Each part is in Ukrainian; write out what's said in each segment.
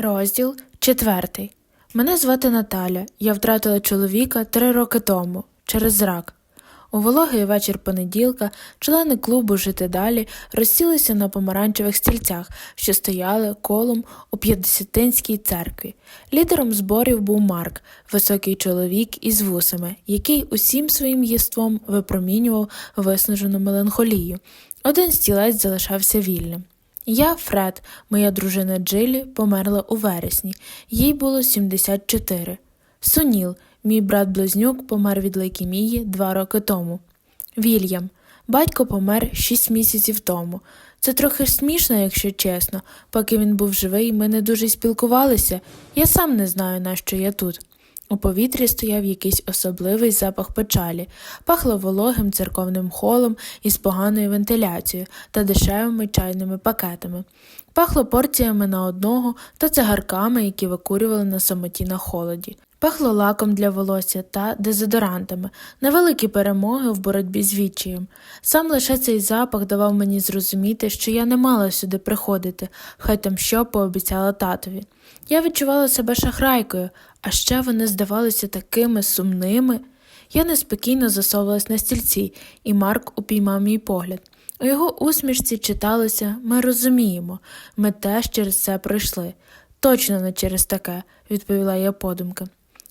Розділ четвертий. Мене звати Наталя. Я втратила чоловіка три роки тому через рак. У вологий вечір понеділка члени клубу Жити далі розсілися на помаранчевих стільцях, що стояли колом у П'ятдесятинській церкві. Лідером зборів був Марк, високий чоловік із вусами, який усім своїм єством випромінював виснажену меланхолію. Один стілець залишався вільним. Я, Фред, моя дружина Джилі, померла у вересні, їй було 74. Суніл, мій брат-близнюк, помер від лейкемії два роки тому. Вільям, батько помер 6 місяців тому. Це трохи смішно, якщо чесно. Поки він був живий, ми не дуже спілкувалися. Я сам не знаю, на що я тут. У повітрі стояв якийсь особливий запах печалі, пахло вологим церковним холом із поганою вентиляцією та дешевими чайними пакетами. Пахло порціями на одного та цигарками, які викурювали на самоті на холоді. Пахло лаком для волосся та дезодорантами, невеликі перемоги в боротьбі з відчаєм. Сам лише цей запах давав мені зрозуміти, що я не мала сюди приходити, хай там що пообіцяла татові. Я відчувала себе шахрайкою, а ще вони здавалися такими сумними. Я неспокійно засовувалась на стільці, і Марк упіймав мій погляд. У його усмішці читалося ми розуміємо, ми теж через це пройшли. Точно не через таке, відповіла я подумки.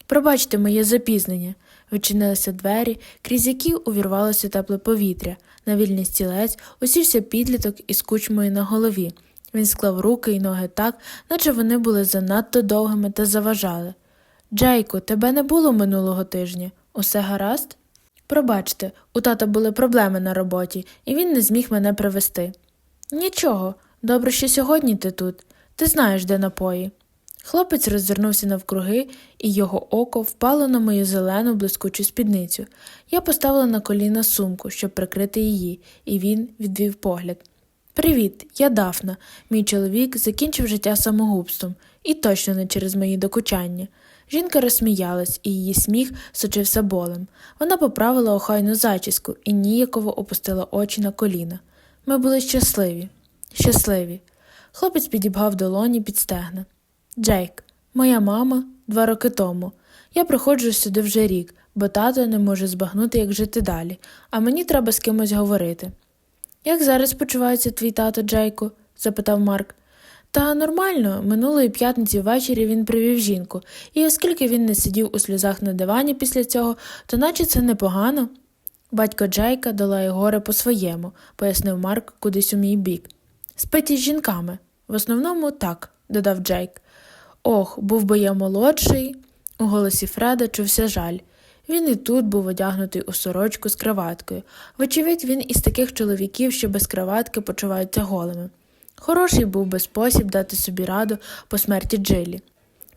Пробачте моє запізнення. Відчинилися двері, крізь які увірвалося тепле повітря. На вільний стілець усівся підліток із кучмою на голові. Він склав руки й ноги так, наче вони були занадто довгими та заважали. Джейку, тебе не було минулого тижня. Усе гаразд? Пробачте, у тата були проблеми на роботі, і він не зміг мене привезти. Нічого, добре, що сьогодні ти тут. Ти знаєш, де напої. Хлопець роззирнувся навкруги, і його око впало на мою зелену блискучу спідницю. Я поставила на коліна сумку, щоб прикрити її, і він відвів погляд. Привіт, я Дафна. Мій чоловік закінчив життя самогубством, і точно не через мої докучання. Жінка розсміялась, і її сміх сочився болем. Вона поправила охайну зачіску і ніяково опустила очі на коліна. Ми були щасливі, щасливі. Хлопець підібгав долоні під стегна. Джейк, моя мама два роки тому. Я приходжу сюди вже рік, бо тато не може збагнути, як жити далі, а мені треба з кимось говорити. Як зараз почувається твій тато, Джейку? запитав Марк. Та нормально, минулої п'ятниці ввечері він привів жінку, і оскільки він не сидів у сльозах на дивані після цього, то наче це непогано. Батько Джейка долає горе по-своєму, пояснив Марк кудись у мій бік. Спить із жінками. В основному так, додав Джейк. Ох, був би я молодший. У голосі Фреда чувся жаль. Він і тут був одягнутий у сорочку з краваткою. Вочевидь, він із таких чоловіків, що без краватки почуваються голими. Хороший був би спосіб дати собі раду по смерті Джилі.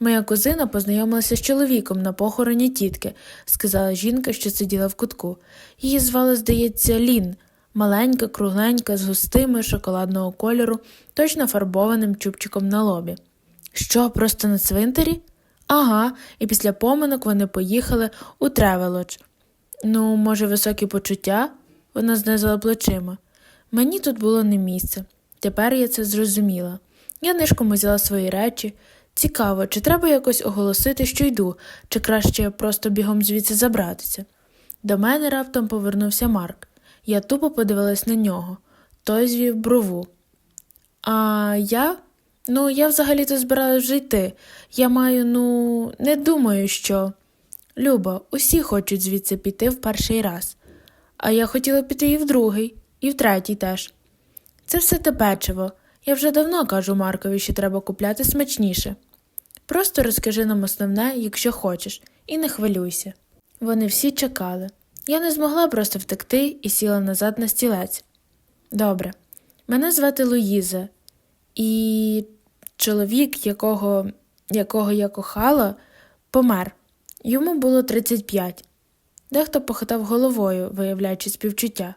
Моя кузина познайомилася з чоловіком на похороні тітки, сказала жінка, що сиділа в кутку. Її звали, здається, Лін, маленька, кругленька, з густими шоколадного кольору, точно фарбованим чубчиком на лобі. Що, просто на цвинтарі? Ага, і після поминок вони поїхали у Тревелодж. Ну, може, високі почуття? Вона знизила плечима. Мені тут було не місце. Тепер я це зрозуміла. Я нишком взяла свої речі. Цікаво, чи треба якось оголосити, що йду, чи краще просто бігом звідси забратися. До мене раптом повернувся Марк. Я тупо подивилась на нього. Той звів брову. А я? Ну, я взагалі-то збиралась вже йти. Я маю, ну, не думаю, що. Люба, усі хочуть звідси піти в перший раз. А я хотіла піти і в другий, і в третій теж. Це все те печиво. Я вже давно кажу Маркові, що треба купляти смачніше. Просто розкажи нам основне, якщо хочеш, і не хвилюйся. Вони всі чекали. Я не змогла просто втекти і сіла назад на стілець. Добре, мене звати Луїза, і чоловік, якого, якого я кохала, помер. Йому було 35. Дехто похитав головою, виявляючи співчуття.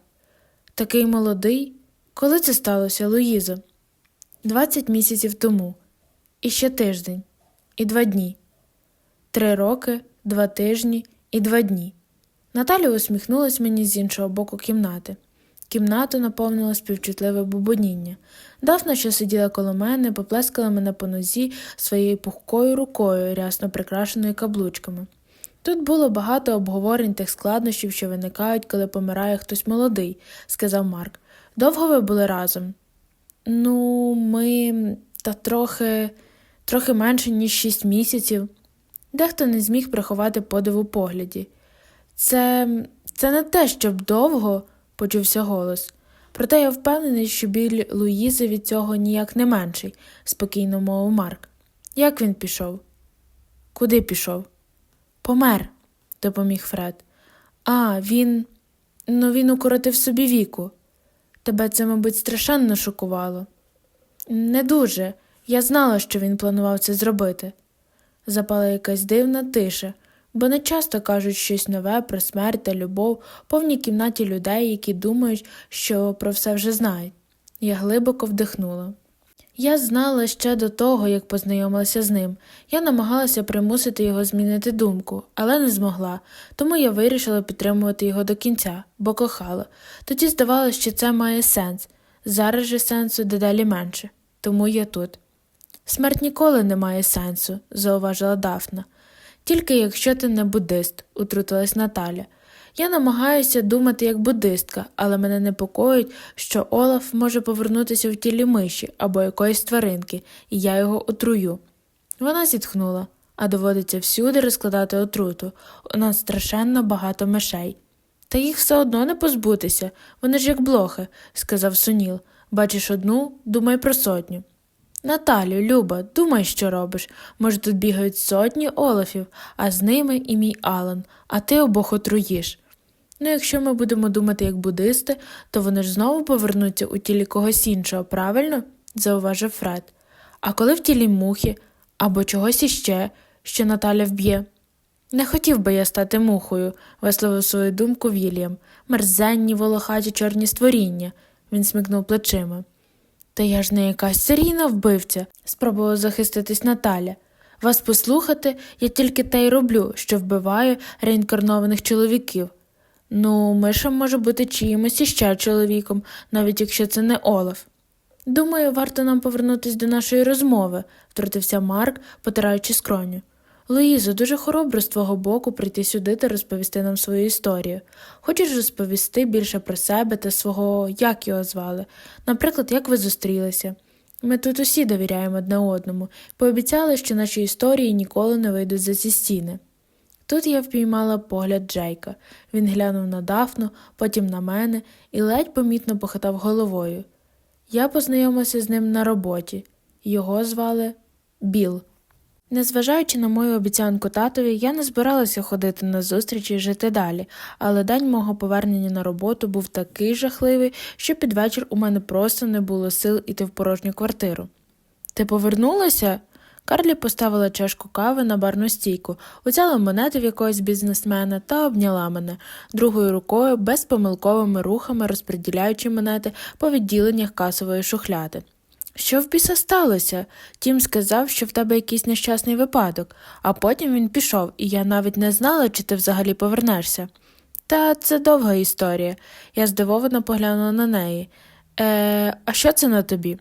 Такий молодий. Коли це сталося, Луїзо? Двадцять місяців тому, і ще тиждень, і два дні, три роки, два тижні і два дні. Наталя усміхнулась мені з іншого боку кімнати. Кімнату наповнило співчутливе бубоніння. Дафна, що сиділа коло мене, поплескала мене по нозі своєю пухкою рукою, рясно прикрашеною каблучками. Тут було багато обговорень тих складнощів, що виникають, коли помирає хтось молодий, сказав Марк. Довго ви були разом? Ну, ми та трохи, трохи менше, ніж шість місяців. Дехто не зміг приховати подив у погляді. Це, це не те, щоб довго, почувся голос. Проте я впевнений, що біль Луїзи від цього ніяк не менший, спокійно мовив Марк. Як він пішов? Куди пішов? Помер, допоміг Фред. А, він. Ну, він укоротив собі віку. Тебе це, мабуть, страшенно шокувало. Не дуже. Я знала, що він планував це зробити. Запала якась дивна тиша, бо не часто кажуть щось нове про смерть та любов повній кімнаті людей, які думають, що про все вже знають. Я глибоко вдихнула. Я знала ще до того, як познайомилася з ним. Я намагалася примусити його змінити думку, але не змогла, тому я вирішила підтримувати його до кінця, бо кохала. Тоді здавалося, що це має сенс. Зараз же сенсу дедалі менше, тому я тут. Смерть ніколи не має сенсу, зауважила Дафна. Тільки якщо ти не буддист, утрутилась Наталя. Я намагаюся думати як буддистка, але мене непокоїть, що Олаф може повернутися в тілі миші або якоїсь тваринки, і я його отрую. Вона зітхнула, а доводиться всюди розкладати отруту. У нас страшенно багато мишей. Та їх все одно не позбутися, вони ж як блохи, сказав Суніл. Бачиш одну, думай про сотню. Наталю, Люба, думай, що робиш. Може, тут бігають сотні Олафів, а з ними і мій Алан, а ти обох отруїш. Ну, якщо ми будемо думати як буддисти, то вони ж знову повернуться у тілі когось іншого, правильно? зауважив Фред. А коли в тілі мухи або чогось іще, що Наталя вб'є? Не хотів би я стати мухою, висловив свою думку Вільям. Мерзенні, волохаті чорні створіння. Він смикнув плечима. Та я ж не якась серійна вбивця, спробувала захиститись Наталя. Вас послухати, я тільки те й роблю, що вбиваю реінкарнованих чоловіків. Ну, Миша може бути чиїмось іще чоловіком, навіть якщо це не Олаф. Думаю, варто нам повернутися до нашої розмови, втрутився Марк, потираючи скроню. Луїзо, дуже хоробро з твого боку прийти сюди та розповісти нам свою історію. Хочеш розповісти більше про себе та свого, як його звали, наприклад, як ви зустрілися. Ми тут усі довіряємо одне одному, пообіцяли, що наші історії ніколи не вийдуть за ці стіни. Тут я впіймала погляд Джейка. Він глянув на Дафну, потім на мене і ледь помітно похитав головою. Я познайомився з ним на роботі. Його звали Біл. Незважаючи на мою обіцянку татові, я не збиралася ходити на зустрічі і жити далі, але день мого повернення на роботу був такий жахливий, що під вечір у мене просто не було сил іти в порожню квартиру. Ти повернулася? Карлі поставила чашку кави на барну стійку, узяла монети в якогось бізнесмена та обняла мене, другою рукою безпомилковими рухами розподіляючи монети по відділеннях касової шухляди. Що в біса сталося? Тім сказав, що в тебе якийсь нещасний випадок, а потім він пішов, і я навіть не знала, чи ти взагалі повернешся. Та це довга історія. Я здивовано поглянула на неї. Е, а що це на тобі?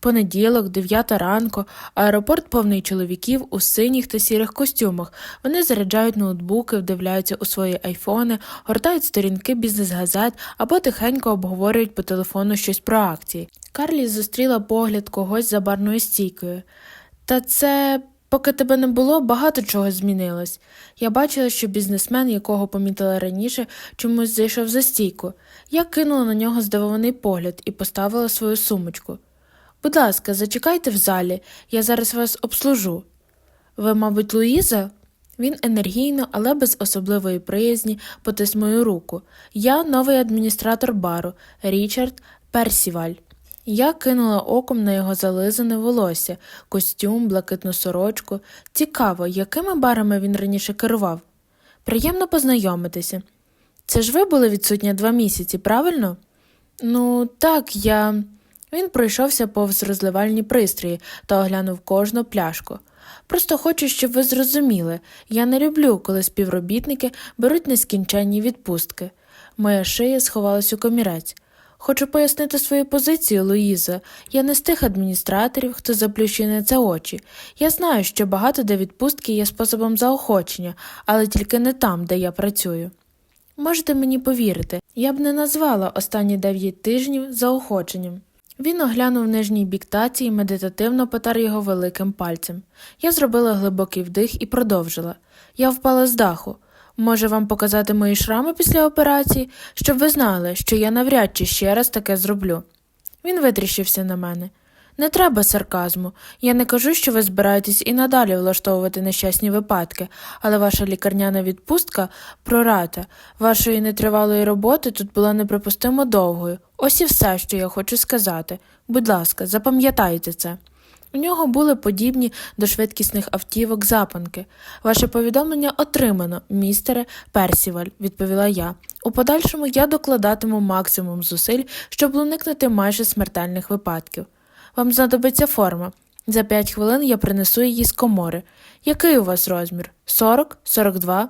Понеділок, дев'ята ранку, аеропорт повний чоловіків у синіх та сірих костюмах. Вони заряджають ноутбуки, вдивляються у свої айфони, гортають сторінки бізнес-газет або тихенько обговорюють по телефону щось про акції. Карлі зустріла погляд когось за барною стійкою. Та це, поки тебе не було, багато чого змінилось. Я бачила, що бізнесмен, якого помітила раніше, чомусь зайшов за стійку. Я кинула на нього здивований погляд і поставила свою сумочку. Будь ласка, зачекайте в залі, я зараз вас обслужу. Ви, мабуть, Луїза? Він енергійно, але без особливої приязні потис мою руку. Я новий адміністратор бару Річард Персіваль. Я кинула оком на його зализане волосся, костюм, блакитну сорочку. Цікаво, якими барами він раніше керував. Приємно познайомитися. Це ж ви були відсутні два місяці, правильно? Ну, так, я. Він пройшовся повз розливальні пристрої та оглянув кожну пляшку. Просто хочу, щоб ви зрозуміли я не люблю, коли співробітники беруть нескінченні відпустки. Моя шия сховалась у комірець. Хочу пояснити свою позицію, Луїза. Я не з тих адміністраторів, хто заплющує на це очі. Я знаю, що багато де відпустки є способом заохочення, але тільки не там, де я працюю. Можете мені повірити, я б не назвала останні дев'ять тижнів заохоченням. Він оглянув нижній бік таці і медитативно потар його великим пальцем. Я зробила глибокий вдих і продовжила. Я впала з даху. Може вам показати мої шрами після операції, щоб ви знали, що я навряд чи ще раз таке зроблю. Він витріщився на мене. Не треба сарказму. Я не кажу, що ви збираєтесь і надалі влаштовувати нещасні випадки, але ваша лікарняна відпустка прората. Вашої нетривалої роботи тут була неприпустимо довгою. Ось і все, що я хочу сказати. Будь ласка, запам'ятайте це. У нього були подібні до швидкісних автівок запанки. Ваше повідомлення отримано, містере Персіваль, відповіла я. У подальшому я докладатиму максимум зусиль, щоб уникнути майже смертельних випадків. Вам знадобиться форма. За п'ять хвилин я принесу її з комори. Який у вас розмір? Сорок? Сорок два?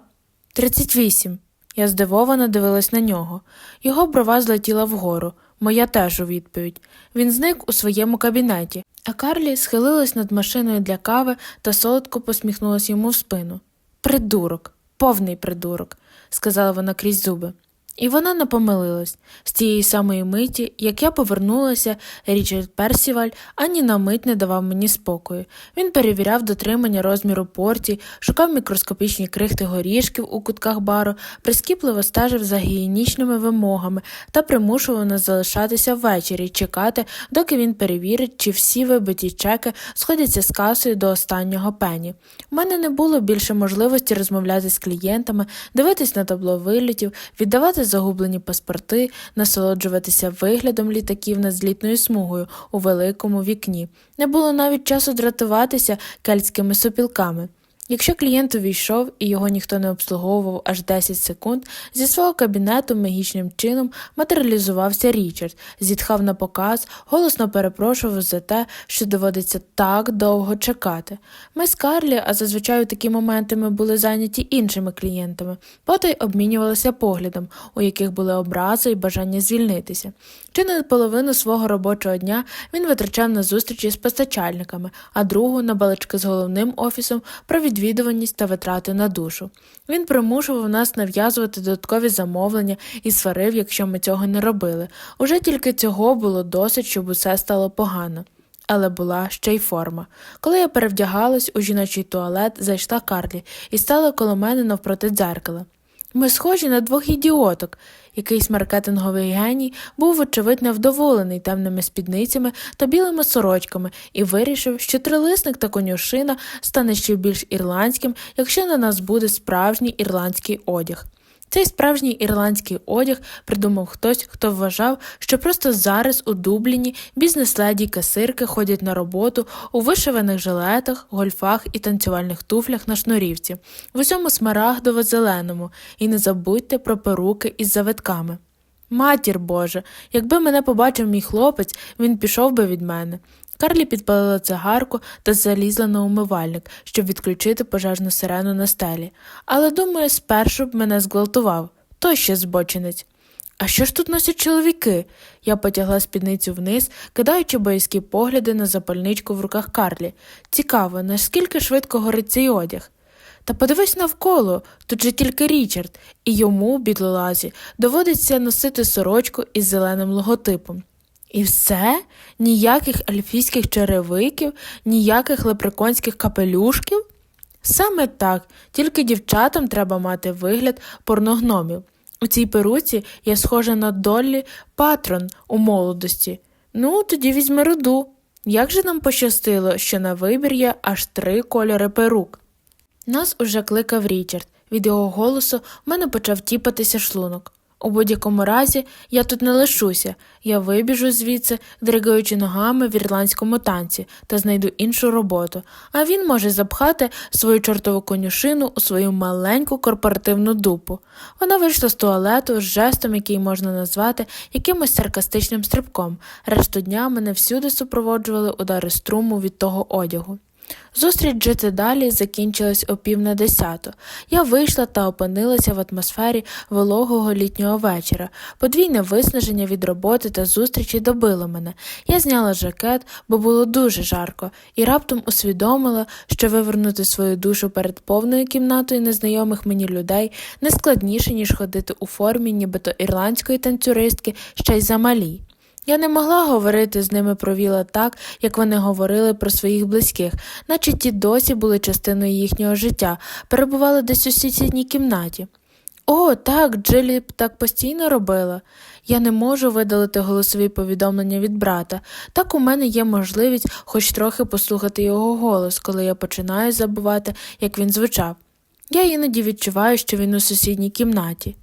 Тридцять вісім. Я здивовано дивилась на нього. Його брова злетіла вгору, моя теж у відповідь. Він зник у своєму кабінеті, а Карлі схилилась над машиною для кави та солодко посміхнулась йому в спину. Придурок, повний придурок, сказала вона крізь зуби. І вона не помилилась. З тієї самої миті, як я повернулася, Річард Персіваль ані на мить не давав мені спокою. Він перевіряв дотримання розміру порцій, шукав мікроскопічні крихти горішків у кутках бару, прискіпливо стежив за гігієнічними вимогами та примушував нас залишатися ввечері чекати, доки він перевірить, чи всі вибиті чеки сходяться з касою до останнього пені. У мене не було більше можливості розмовляти з клієнтами, дивитись на табло вилітів, віддавати загублені паспорти, насолоджуватися виглядом літаків над злітною смугою у великому вікні. Не було навіть часу дратуватися кельтськими сопілками. Якщо клієнт увійшов і його ніхто не обслуговував аж 10 секунд, зі свого кабінету магічним чином матеріалізувався Річард, зітхав на показ, голосно перепрошував за те, що доводиться так довго чекати. Ми з Карлі, а зазвичай у такі моменти ми були зайняті іншими клієнтами, потай обмінювалися поглядом, у яких були образи і бажання звільнитися. Чи не половину свого робочого дня він витрачав на зустрічі з постачальниками, а другу на балачки з головним офісом про відвідуваність та витрати на душу. Він примушував нас нав'язувати додаткові замовлення і сварив, якщо ми цього не робили. Уже тільки цього було досить, щоб усе стало погано. Але була ще й форма. Коли я перевдягалась у жіночий туалет, зайшла Карлі і стала коло мене навпроти дзеркала. Ми схожі на двох ідіоток. Якийсь маркетинговий геній був, вочевидь, невдоволений темними спідницями та білими сорочками і вирішив, що трилисник та конюшина стане ще більш ірландським, якщо на нас буде справжній ірландський одяг. Цей справжній ірландський одяг придумав хтось, хто вважав, що просто зараз у Дубліні бізнес-леді касирки ходять на роботу у вишиваних жилетах, гольфах і танцювальних туфлях на шнурівці, в усьому смарагдово-зеленому, і не забудьте про перуки із завитками. Матір Боже, якби мене побачив мій хлопець, він пішов би від мене. Карлі підпалила цигарку та залізла на умивальник, щоб відключити пожежну сирену на стелі. Але, думаю, спершу б мене зґвалтував. Той ще збочинець. А що ж тут носять чоловіки? Я потягла спідницю вниз, кидаючи боязкі погляди на запальничку в руках Карлі. Цікаво, наскільки швидко горить цей одяг. Та подивись навколо, тут же тільки Річард, і йому, бідлолазі, доводиться носити сорочку із зеленим логотипом. І все? Ніяких ельфійських черевиків, ніяких лепреконських капелюшків? Саме так, тільки дівчатам треба мати вигляд порногномів. У цій перуці я схожа на Доллі Патрон у молодості. Ну, тоді візьми руду. Як же нам пощастило, що на вибір є аж три кольори перук? Нас уже кликав Річард. Від його голосу в мене почав тіпатися шлунок. У будь-якому разі я тут не лишуся, я вибіжу звідси, дригаючи ногами в ірландському танці, та знайду іншу роботу, а він може запхати свою чортову конюшину у свою маленьку корпоративну дупу. Вона вийшла з туалету з жестом, який можна назвати якимось саркастичним стрибком. Решту дня мене всюди супроводжували удари струму від того одягу. Зустріч жити далі закінчилась о пів на десяту. Я вийшла та опинилася в атмосфері вологого літнього вечора. Подвійне виснаження від роботи та зустрічі добило мене. Я зняла жакет, бо було дуже жарко, і раптом усвідомила, що вивернути свою душу перед повною кімнатою незнайомих мені людей не складніше, ніж ходити у формі, нібито ірландської танцюристки, ще й замалій. Я не могла говорити з ними про Віла так, як вони говорили про своїх близьких, наче ті досі були частиною їхнього життя, перебували десь у сусідній кімнаті. О, так, Джилі так постійно робила. Я не можу видалити голосові повідомлення від брата. Так у мене є можливість хоч трохи послухати його голос, коли я починаю забувати, як він звучав. Я іноді відчуваю, що він у сусідній кімнаті.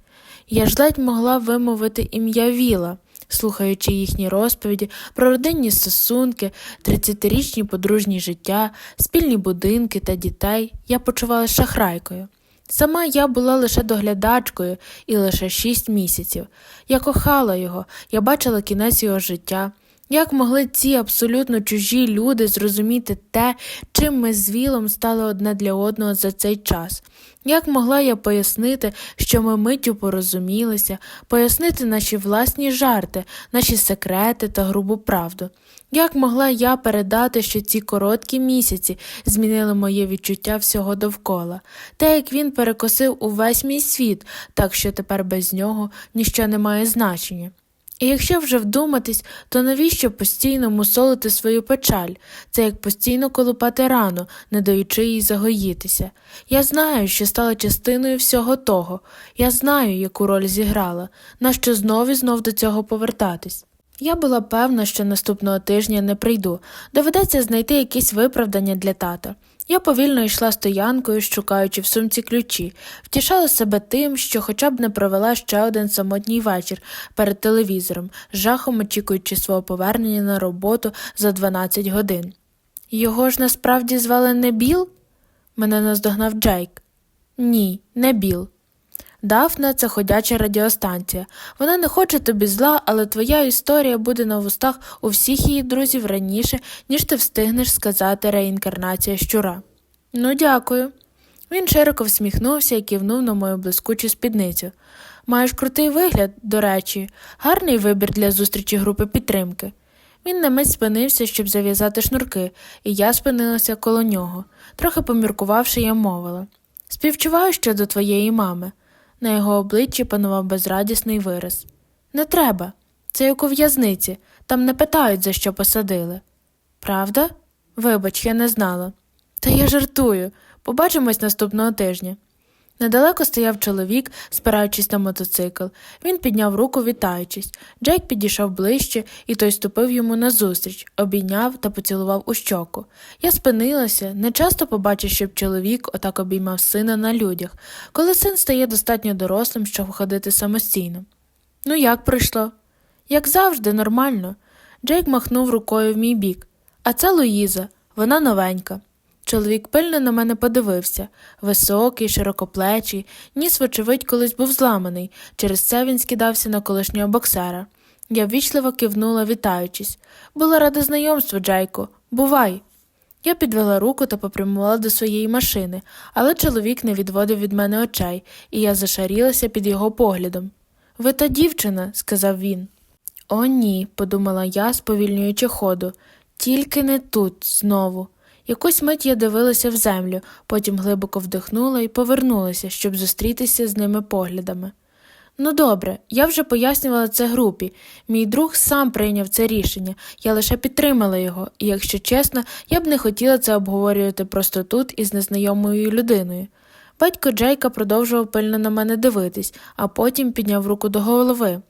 Я ж ледь могла вимовити ім'я Віла слухаючи їхні розповіді про родинні стосунки, 30-річні подружні життя, спільні будинки та дітей, я почувалася шахрайкою. Сама я була лише доглядачкою і лише шість місяців. Я кохала його, я бачила кінець його життя. Як могли ці абсолютно чужі люди зрозуміти те, чим ми з Вілом стали одне для одного за цей час? Як могла я пояснити, що ми миттю порозумілися, пояснити наші власні жарти, наші секрети та грубу правду? Як могла я передати, що ці короткі місяці змінили моє відчуття всього довкола, те, як він перекосив увесь мій світ, так що тепер без нього ніщо не має значення? І якщо вже вдуматись, то навіщо постійно мусолити свою печаль? Це як постійно колупати рану, не даючи їй загоїтися. Я знаю, що стала частиною всього того, я знаю, яку роль зіграла, нащо знов і знов до цього повертатись. Я була певна, що наступного тижня не прийду, доведеться знайти якісь виправдання для тата. Я повільно йшла стоянкою, шукаючи в сумці ключі, втішала себе тим, що хоча б не провела ще один самотній вечір перед телевізором, жахом очікуючи свого повернення на роботу за 12 годин. Його ж насправді звали не Біл? Мене наздогнав Джейк. Ні, не Біл. Дафна це ходяча радіостанція. Вона не хоче тобі зла, але твоя історія буде на вустах у всіх її друзів раніше, ніж ти встигнеш сказати реінкарнація щура. Ну, дякую. Він широко всміхнувся і кивнув на мою блискучу спідницю. Маєш крутий вигляд, до речі, гарний вибір для зустрічі групи підтримки. Він на мить спинився, щоб зав'язати шнурки, і я спинилася коло нього. Трохи поміркувавши, я мовила Співчуваю щодо твоєї мами. На його обличчі панував безрадісний вираз. Не треба. Це як у в'язниці, там не питають, за що посадили. Правда? Вибач, я не знала. Та я жартую. Побачимось наступного тижня. Недалеко стояв чоловік, спираючись на мотоцикл. Він підняв руку, вітаючись. Джейк підійшов ближче, і той ступив йому назустріч, обійняв та поцілував у щоку. Я спинилася, не часто побачив, щоб чоловік отак обіймав сина на людях, коли син стає достатньо дорослим, щоб ходити самостійно. Ну, як пройшло? Як завжди, нормально. Джейк махнув рукою в мій бік. А це Луїза, вона новенька. Чоловік пильно на мене подивився високий, широкоплечий, ніс, вочевидь, колись був зламаний, через це він скидався на колишнього боксера. Я ввічливо кивнула, вітаючись. Була рада знайомству, Джайко. Бувай. Я підвела руку та попрямувала до своєї машини, але чоловік не відводив від мене очей, і я зашарілася під його поглядом. Ви та дівчина, сказав він. О, ні, подумала я, сповільнюючи ходу, тільки не тут знову. Якусь мить я дивилася в землю, потім глибоко вдихнула і повернулася, щоб зустрітися з ними поглядами. Ну добре, я вже пояснювала це групі. Мій друг сам прийняв це рішення, я лише підтримала його, і, якщо чесно, я б не хотіла це обговорювати просто тут із незнайомою людиною. Батько Джейка продовжував пильно на мене дивитись, а потім підняв руку до голови.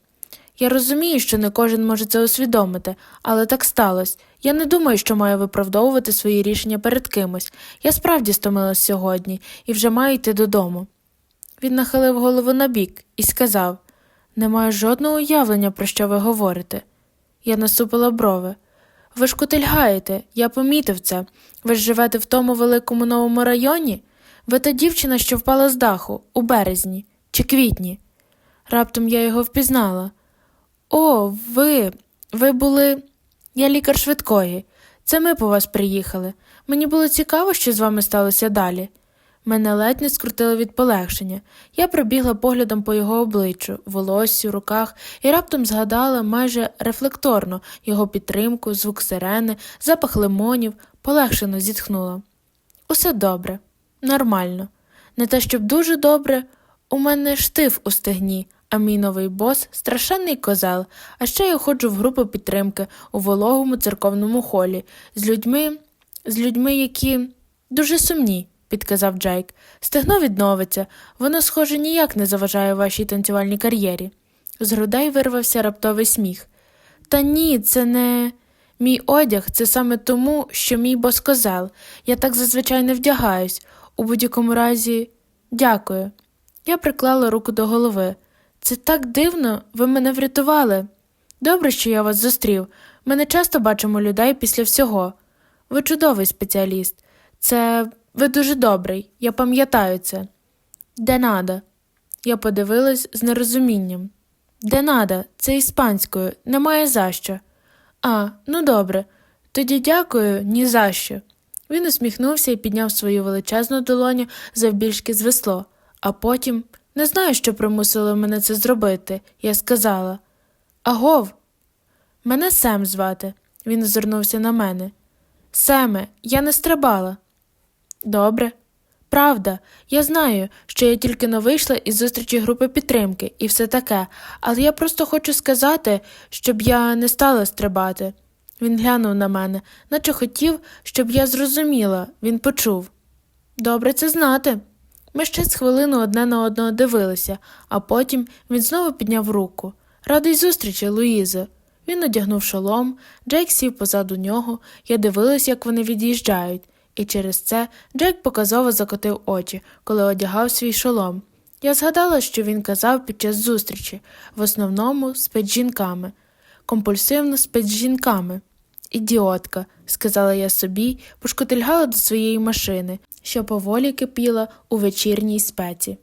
Я розумію, що не кожен може це усвідомити, але так сталося. Я не думаю, що маю виправдовувати свої рішення перед кимось. Я справді стомилась сьогодні і вже маю йти додому. Він нахилив голову набік і сказав Не маю жодного уявлення, про що ви говорите. Я насупила брови. Ви ж кутильгаєте, я помітив це. Ви ж живете в тому великому новому районі? Ви та дівчина, що впала з даху, у березні чи квітні. Раптом я його впізнала. О, ви, ви були. Я лікар швидкої. Це ми по вас приїхали. Мені було цікаво, що з вами сталося далі. Мене ледь не скрутило від полегшення. Я пробігла поглядом по його обличчю, волоссю, руках і раптом згадала майже рефлекторно його підтримку, звук сирени, запах лимонів, полегшено зітхнула. Усе добре, нормально. Не те, щоб дуже добре, у мене штиф у стегні, а мій новий бос страшенний козел, а ще я ходжу в групу підтримки у вологому церковному холі з людьми, з людьми, які дуже сумні, підказав Джейк. Стегно відновиться, воно, схоже, ніяк не заважає вашій танцювальній кар'єрі. З грудей вирвався раптовий сміх. Та ні, це не. Мій одяг це саме тому, що мій бос козел. Я так зазвичай не вдягаюсь. У будь-якому разі, дякую. Я приклала руку до голови. Це так дивно, ви мене врятували. Добре, що я вас зустрів. Ми не часто бачимо людей після всього. Ви чудовий спеціаліст. Це ви дуже добрий, я пам'ятаю це. Де надо? Я подивилась з нерозумінням. Де надо, це іспанською, немає за що. А, ну добре. Тоді дякую ні за що. Він усміхнувся і підняв свою величезну долоню завбільшки з весло, а потім не знаю, що примусило мене це зробити. Я сказала Агов, мене Сем звати. Він озирнувся на мене. Семе, я не стрибала. Добре. Правда, я знаю, що я тільки но вийшла із зустрічі групи підтримки і все таке, але я просто хочу сказати, щоб я не стала стрибати. Він глянув на мене, наче хотів, щоб я зрозуміла, він почув. Добре це знати. Ми ще з хвилину одне на одного дивилися, а потім він знову підняв руку. Радий зустрічі, Луїзо. Він одягнув шолом, Джейк сів позаду нього, я дивилась, як вони від'їжджають, і через це Джейк показово закотив очі, коли одягав свій шолом. Я згадала, що він казав під час зустрічі, в основному спить жінками, компульсивно спить жінками. Ідіотка, сказала я собі, пошкотильгала до своєї машини, що поволі кипіла у вечірній спеці.